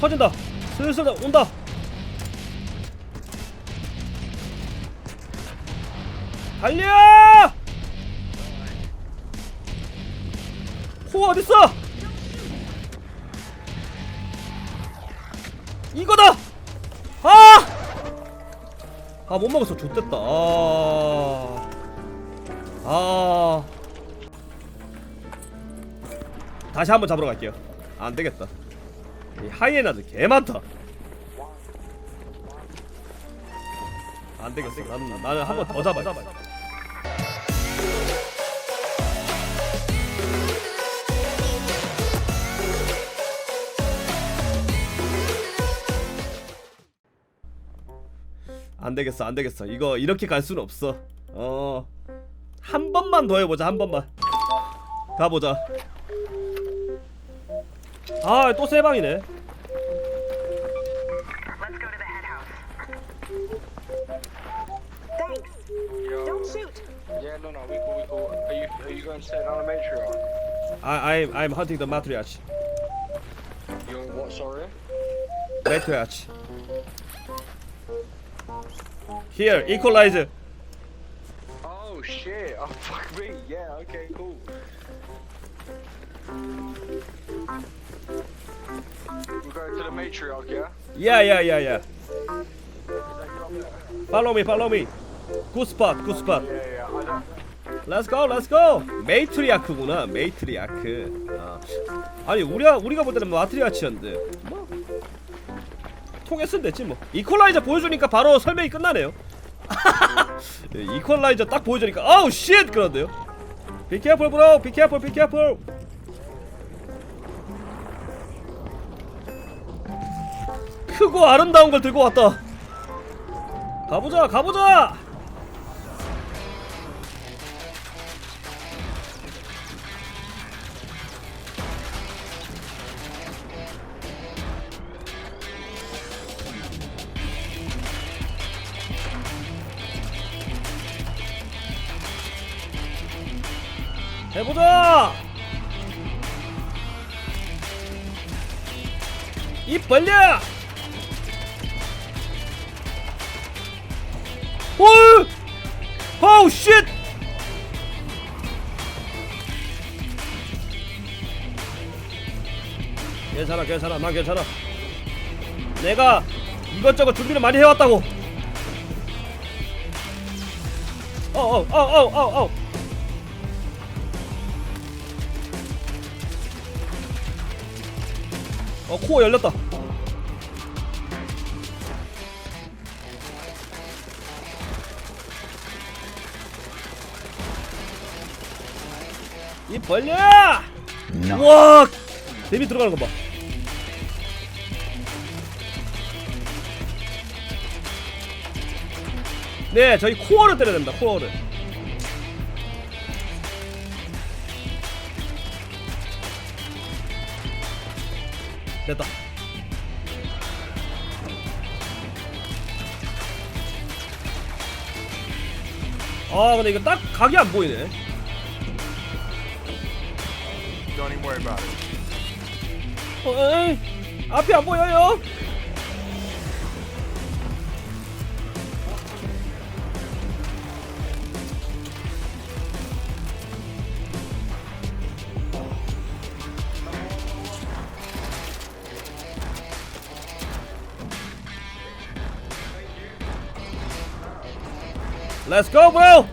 터진다. 슬슬 온다. 달려! 코 어딨어? 이거다! 아! 아 못 먹었어. 좋됐다. 아... 아... 다시 한번 잡으러 갈게요. 안 되겠다 이 하이에나들 개 많다. 안 되겠어. 나는 나는 한 번 더 잡아 안 되겠어 안 되겠어. 이거 이렇게 갈 수는 없어. 어 한 번만 더 해보자 한 번만. 가보자 아 또 세 방이네 Let's go to the head house. Thanks. Yo. Don't shoot. Yeah, no, no, we cool, we cool. Are you, are you going to set on a Matreon? I, I'm, I'm hunting the matriarch You on what, sorry? matriarch Here equalizer Oh, shit. Oh, fuck me. Yeah, okay, cool. The matriarch, yeah? Yeah yeah yeah yeah? Follow me follow me Good spot good spot Yeah, yeah, I don't... Let's go let's go 메이트리아크구나 메이트리아크 아. 아니 우리가 우리가 볼 때는 마트리아치였는데 뭐 통했으면 됐지 뭐 이퀄라이저 보여주니까 바로 설명이 끝나네요 예, 이퀄라이저 딱 보여주니까 아우 쉣 그런데요 Be careful bro Be careful Be careful 크고 아름다운 걸 들고 왔다 가보자 가보자 해보자! 입 벌려! 홀! 오우 쉣! 괜찮아 괜찮아 난 괜찮아 내가 이것저것 준비를 많이 해왔다고 어어어어어어 어 코어 열렸다 이 벌려! 우와 데미 들어가는 거 봐. 네 저희 코어를 때려야 됩니다 코어를. 됐다. 아 근데 이거 딱 각이 안 보이네 Don't even worry about it. 어, 에이, 앞이 안 보여요 Let's go, bro!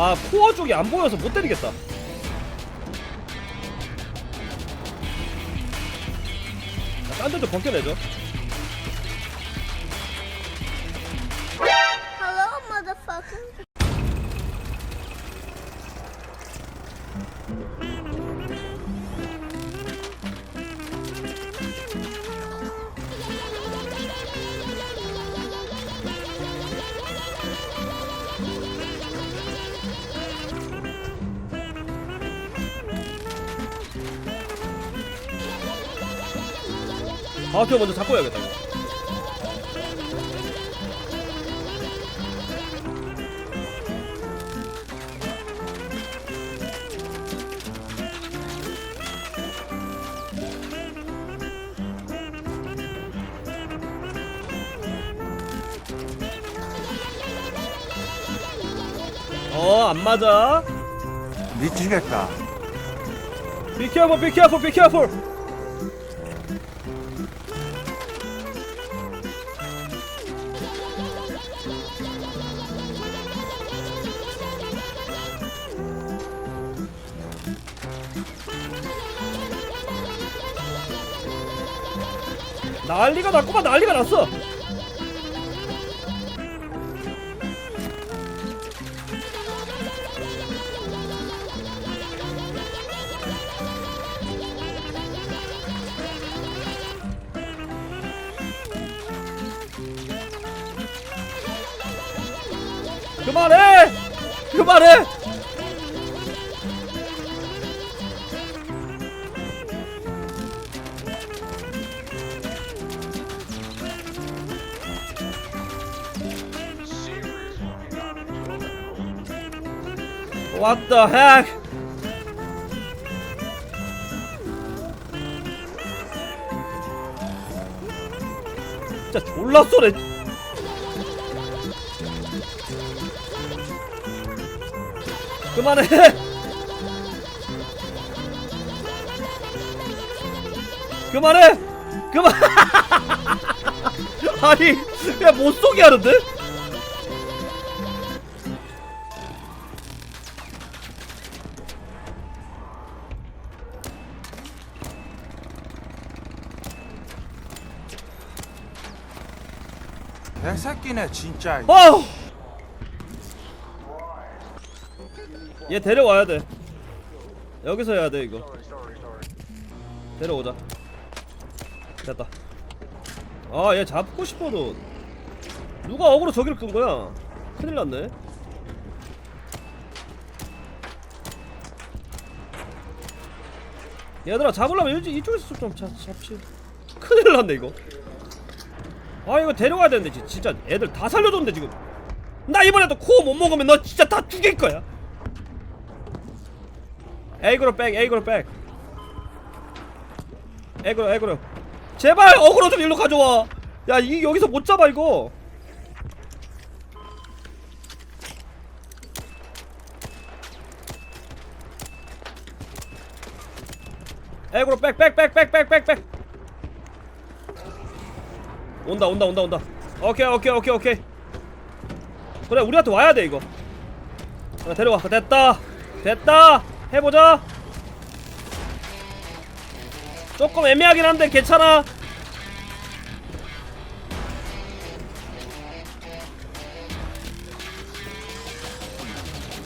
아 코어 쪽이 안 보여서 못 때리겠다. 딴 데도 벗겨내죠 아그 먼저 잡고 해야겠다 이거 어안 맞아 미치겠다 Be careful, be careful, be careful! 난리가 났구만 난리가 났어. 그만해! 그만해 What the heck? 진짜 졸라 쏘네. 그만해. 그만해. 그만. 아니, 그냥 못 쏘게 하는데? 개새끼네 진짜. 아우! 얘 데려와야 돼. 여기서 해야 돼 이거. 데려오자. 됐다. 아, 얘 잡고 싶어도 누가 어그로 저기를 끈 거야? 큰일 났네. 얘들아 잡으려면 이쪽, 이쪽에서 좀 잡, 잡지. 큰일 났네 이거. 아 이거 데려가야 되는데 지- 진짜 애들 다 살려줬는데 지금. 나 이번에도 코어 못 먹으면 너 진짜 다 죽일 거야. 에이그로 백, 에이그로 백. 에그로 에그로 제발 어그로 좀 일로 가져와 야 이 여기서 못 잡아 이거 에그로 백 백 백 백 백 백백 온다 온다 온다 온다. 오케이 오케이 오케이 오케이. 그래 우리한테 와야 돼 이거. 그래 데려와. 됐다. 됐다. 해보자. 조금 애매하긴 한데 괜찮아.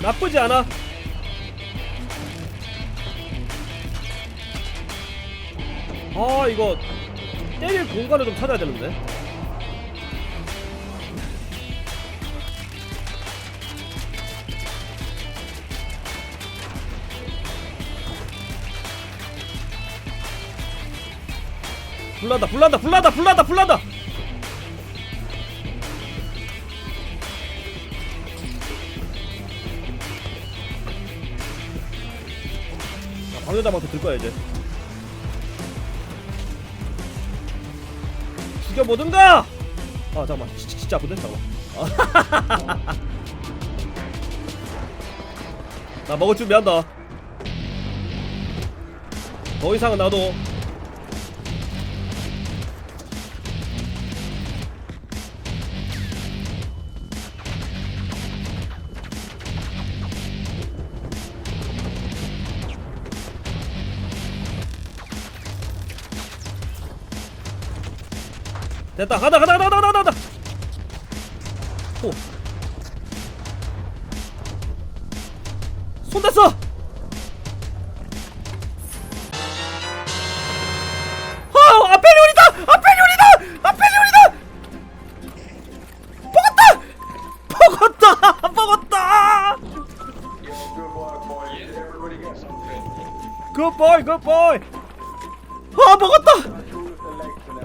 나쁘지 않아. 아 이거 때릴 공간을 좀 찾아야 되는데. 불난다 불난다 불난다 불난다 불난다! 자, 방여자한테 들 거야 이제. 죽여보든가! 아 잠깐만. 지- 지- 진짜 아픈데 잠깐만. 아. 나 먹을 준비한다. 더 이상은 나도 됐다 가다 가다 가다 가다 가다 가다 오. 손 댔어 아 앞에 리온이다 앞에 리온이다 앞에 리온이다 먹었다 먹었다 먹었다 Yo, good work, boys. Did everybody get something? 굿보이 굿보이 아 먹었다.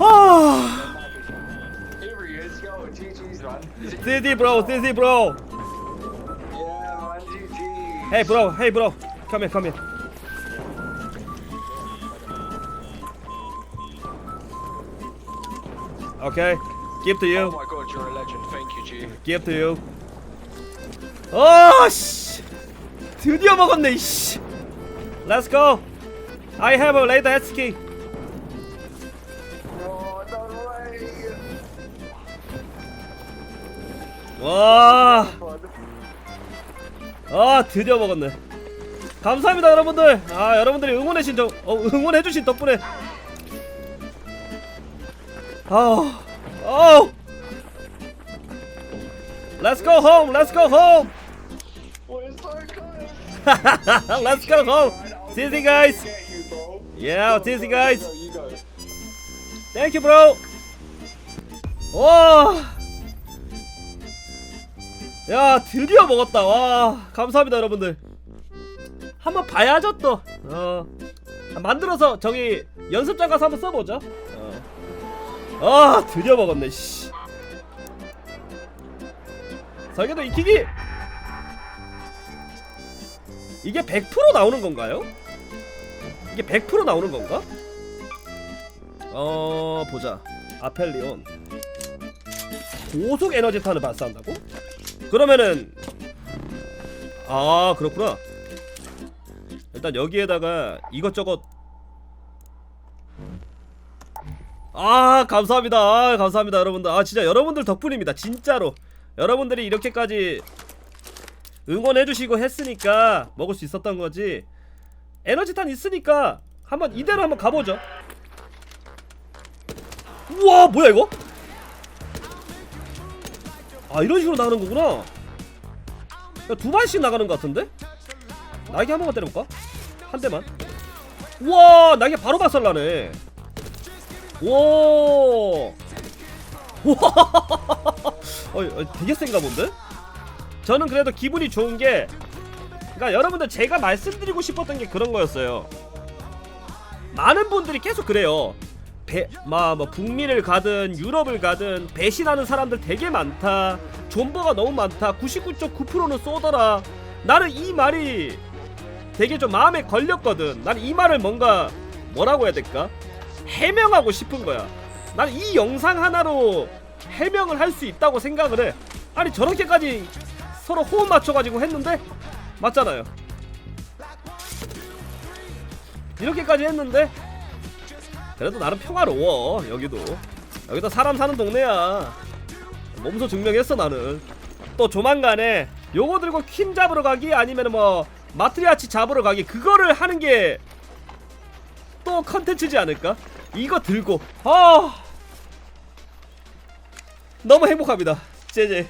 아 man. Is it- CC bro CC bro Yeah, man, GG. Hey bro, hey bro, come here, come here. Okay, give to Oh you, my god, you're a legend. Thank you, G. give to you. 어씨 드디어 먹었네 이씨 Let's go I have a later head 와 Oh, 아 드디어 먹었네 감사합니다 여러분들 아 여러분들이 응원해 주신 저, 어, 응원해 주신 덕분에 아우 아우 Let's go home Let's go home. Let's go home See you guys. Yeah see you guys. Thank you bro 와. 야 드디어 먹었다 와 감사합니다 여러분들 한번 봐야죠 또 어. 만들어서 저기 연습장 가서 한번 써보죠 어. 아 드디어 먹었네 씨 설계도 익히기 이게 100% 나오는 건가요? 이게 100% 나오는 건가? 어 보자 아펠리온 고속 에너지 탄을 발사한다고? 그러면은 아 그렇구나. 일단 여기에다가 이것저것. 아 감사합니다. 아, 감사합니다 여러분들. 아 진짜 여러분들 덕분입니다 진짜로. 여러분들이 이렇게까지 응원해주시고 했으니까 먹을 수 있었던 거지. 에너지탄 있으니까 한번 이대로 한번 가보죠. 우와 뭐야 이거 아 이런 식으로 나가는 거구나. 야, 두 발씩 나가는 것 같은데? 날개 한 번만 때려볼까? 한 대만. 우와 날개 바로 박살나네. 오 우와. 어, 어, 되게 센가 본데? 저는 그래도 기분이 좋은 게 그러니까 여러분들 제가 말씀드리고 싶었던 게 그런 거였어요. 많은 분들이 계속 그래요 배, 마, 뭐 북미를 가든 유럽을 가든 배신하는 사람들 되게 많다. 존버가 너무 많다. 99.9%는 쏘더라. 나는 이 말이 되게 좀 마음에 걸렸거든. 나는 이 말을 뭔가 뭐라고 해야 될까? 해명하고 싶은 거야. 나는 이 영상 하나로 해명을 할 수 있다고 생각을 해. 아니 저렇게까지 서로 호흡 맞춰가지고 했는데 맞잖아요. 이렇게까지 했는데 그래도 나름 평화로워 여기도. 여기도 사람 사는 동네야. 몸소 증명했어 나는. 또 조만간에 요거 들고 퀸 잡으러 가기 아니면 뭐 마트리아치 잡으러 가기 그거를 하는 게 또 컨텐츠지 않을까? 이거 들고. 아 너무 행복합니다. 제제